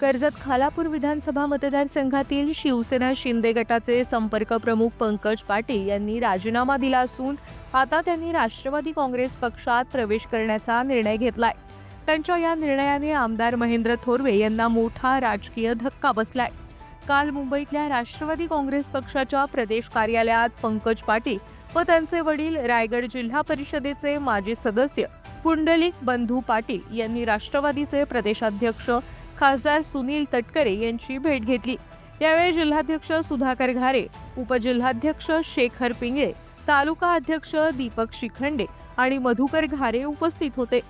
कर्जत खालापूर विधानसभा मतदारसंघातील शिवसेना शिंदे गटाचे संपर्क प्रमुख पंकज पाटील यांनी राजीनामा दिला असून आता त्यांनी राष्ट्रवादी काँग्रेस पक्षात प्रवेश करण्याचा निर्णय घेतलाय. त्यांच्या या निर्णयाने आमदार महेंद्र थोरवे यांना मोठा राजकीय धक्का बसलाय. काल मुंबईतल्या राष्ट्रवादी काँग्रेस पक्षाच्या प्रदेश कार्यालयात पंकज पाटील व त्यांचे वडील रायगड जिल्हा परिषदेचे माजी सदस्य पुंडलिक बंधू पाटील यांनी राष्ट्रवादीचे प्रदेशाध्यक्ष खासदार सुनील तटकरे यांची भेट घेतली. यावेळी जिल्हाध्यक्ष सुधाकर घारे उपजिल्हाध्यक्ष शेखर पिंगळे तालुका अध्यक्ष दीपक शिखंडे आणि मधुकर घारे उपस्थित होते.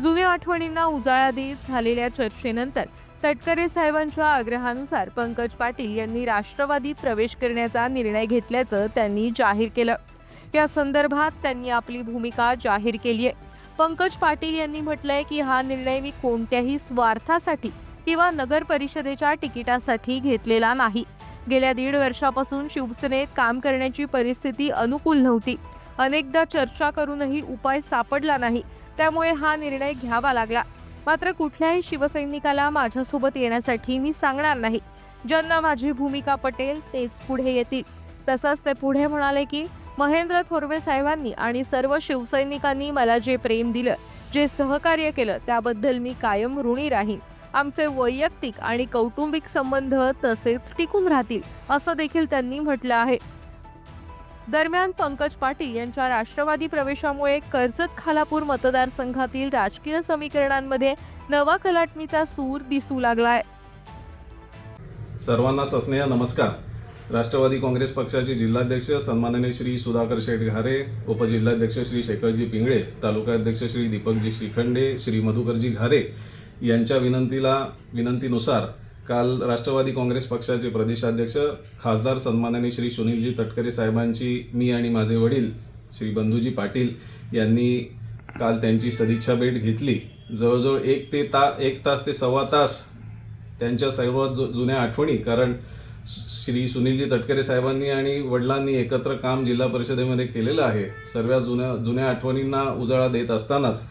जुन्या आठवणींना उजाळा देत झालेल्या चर्चेनंतर तटकरे साहेबांच्या आग्रहानुसार पंकज पाटील यांनी राष्ट्रवादीत प्रवेश करण्याचा निर्णय घेतल्याचं त्यांनी जाहीर केलं. या संदर्भात त्यांनी आपली भूमिका जाहीर केली आहे पंकज पाटील यांनी म्हटलंय की हा निर्णय मी कोणत्याही स्वार्थासाठी किंवा नगर परिषदेच्या तिकिटासाठी घेतलेला नाही. गेल्या दीड वर्षापासून शिवसेनेत काम करण्याची परिस्थिती अनुकूल नव्हती. अनेकदा चर्चा करूनही उपाय सापडला नाही. त्यामुळे हा निर्णय घ्यावा लागला. मात्र कुठल्याही शिवसैनिकाला माझ्यासोबत येण्यासाठी मी सांगणार नाही. ज्यांना माझी भूमिका पटेल तेच पुढे येतील. तसंच ते पुढे म्हणाले की महेंद्र थोरवे साहेबांनी आणि सर्व शिवसैनिकांनी मला जे प्रेम दिलं जे सहकार्य केलं त्याबद्दल मी कायम ऋणी राहीन. आमचे वैयक्तिक आणि कौटुंबिक संबंध तसेच टिकून राहतील असं देखील त्यांनी म्हटलं आहे. दरम्यान पंकज पाटील यांच्या राष्ट्रवादी प्रवेशामुळे कर्जत खालापूर मतदारसंघातील राजकीय समीकरणांमध्ये नवा कलाटणीचा सूर दिसू लागलाय. सर्वांना सस्नेह नमस्कार. राष्ट्रवादी काँग्रेस पक्षाचे जिल्हाध्यक्ष सन्माननीय श्री सुधाकर शेठ घारे उपजिल्हाध्यक्ष श्री शेखरजी पिंगळे तालुकाध्यक्ष श्री दीपकजी श्रीखंडे श्री मधुकरजी घारे यांच्या विनंतीला विनंतीनुसार काल राष्ट्रवादी काँग्रेस पक्षाचे प्रदेशाध्यक्ष खासदार सन्मानाने श्री सुनीलजी तटकरे साहेबांची मी आणि माझे वडील श्री बंधूजी पाटील यांनी काल त्यांची सदिच्छा भेट घेतली. जवळजवळ एक ते ता एक तास ते सव्वा तास त्यांच्या सर्व जुन्या आठवणी कारण श्री सुनीलजी तटकरे साहेबांनी आणि वडिलांनी एकत्र काम जिल्हा परिषदेमध्ये केलेलं आहे. सर्व जुन्या जुन्या आठवणींना उजाळा देत असतानाच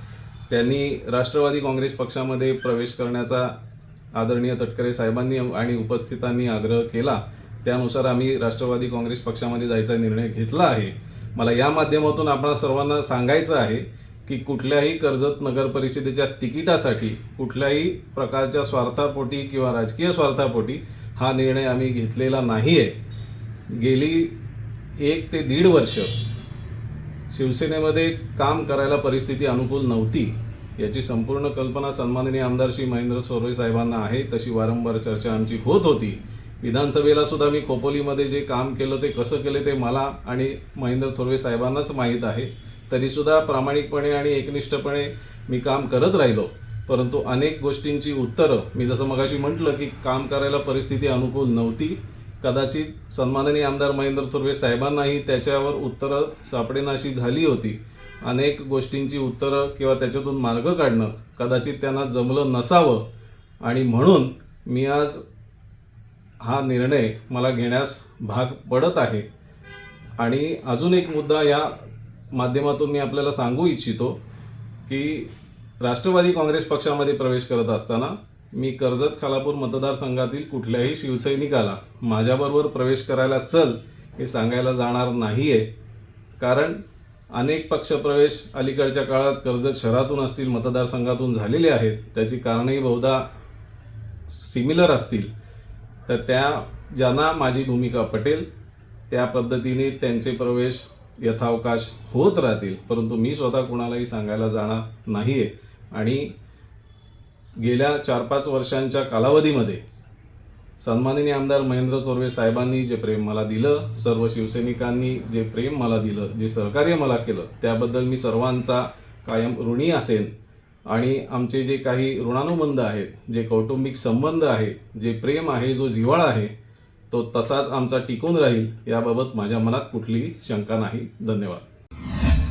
त्यांनी राष्ट्रवादी काँग्रेस पक्षामध्ये प्रवेश करण्याचा आदरणीय तटकरे साहेबांनी आणि उपस्थितांनी आग्रह केला. त्यानुसार आम्ही राष्ट्रवादी काँग्रेस पक्षामध्ये जायचा निर्णय घेतला आहे. मला या माध्यमातून आपण सर्वांना सांगायचं आहे की कुठल्याही कर्जत नगर परिषदेच्या तिकिटासाठी कुठल्याही प्रकारच्या स्वार्थापोटी किंवा राजकीय स्वार्थापोटी हा निर्णय आम्ही घेतलेला नाही आहे गेली एक ते दीड वर्ष शिवसेनेमध्ये काम करायला परिस्थिती अनुकूल नव्हती याची संपूर्ण कल्पना सन्माननीय आमदार श्री महेंद्र सोरवे साहेबांना आहे. तशी वारंवार चर्चा आमची होत होती. विधानसभेला सुद्धा मी खोपोलीमध्ये जे काम केलं ते कसं केलं ते मला आणि महेंद्र थोरवे साहेबांनाच माहीत आहे. तरीसुद्धा प्रामाणिकपणे आणि एकनिष्ठपणे मी काम करत राहिलो. परंतु अनेक गोष्टींची उत्तरं मी जसं मगाशी म्हटलं की काम करायला परिस्थिती अनुकूल नव्हती कदाचित सन्माननीय आमदार महेंद्र तुर्वे साहेबांनाही त्याच्यावर उत्तरं सापडेनाशी झाली होती. अनेक गोष्टींची उत्तरं किंवा त्याच्यातून मार्ग काढणं कदाचित त्यांना जमलं नसावं. आणि म्हणून मी आज हा निर्णय मला घेण्यास भाग पडत आहे. आणि अजून एक मुद्दा या माध्यमातून मी आपल्याला सांगू इच्छितो की राष्ट्रवादी काँग्रेस पक्षामध्ये प्रवेश करत असताना मी कर्जत खालापूर मतदारसंघातील कुठल्याही शिवसैनिकाला माझ्याबरोबर प्रवेश करायला चल हे सांगायला जाणार नाही आहे कारण अनेक पक्षप्रवेश अलीकडच्या काळात कर्जत शहरातून असतील मतदारसंघातून झालेले आहेत. त्याची कारणंही बहुधा सिमिलर असतील. तर त्या ज्यांना माझी भूमिका पटेल त्या पद्धतीने त्यांचे प्रवेश यथावकाश होत राहतील. परंतु मी स्वतः कुणालाही सांगायला जाणार नाही आहे आणि गेल्या चार पाच वर्षांच्या कालावधीमध्ये सन्माननीय आमदार महेंद्र थोरवे साहेबांनी जे प्रेम मला दिलं सर्व शिवसैनिकांनी जे प्रेम मला दिलं जे सहकार्य मला केलं त्याबद्दल मी सर्वांचा कायम ऋणी असेन. आणि आमचे जे काही ऋणानुबंध आहेत जे कौटुंबिक संबंध आहे जे प्रेम आहे जो जिव्हाळा आहे तो तसाच आमचा टिकून राहील याबाबत माझ्या मनात कुठलीही शंका नाही. धन्यवाद.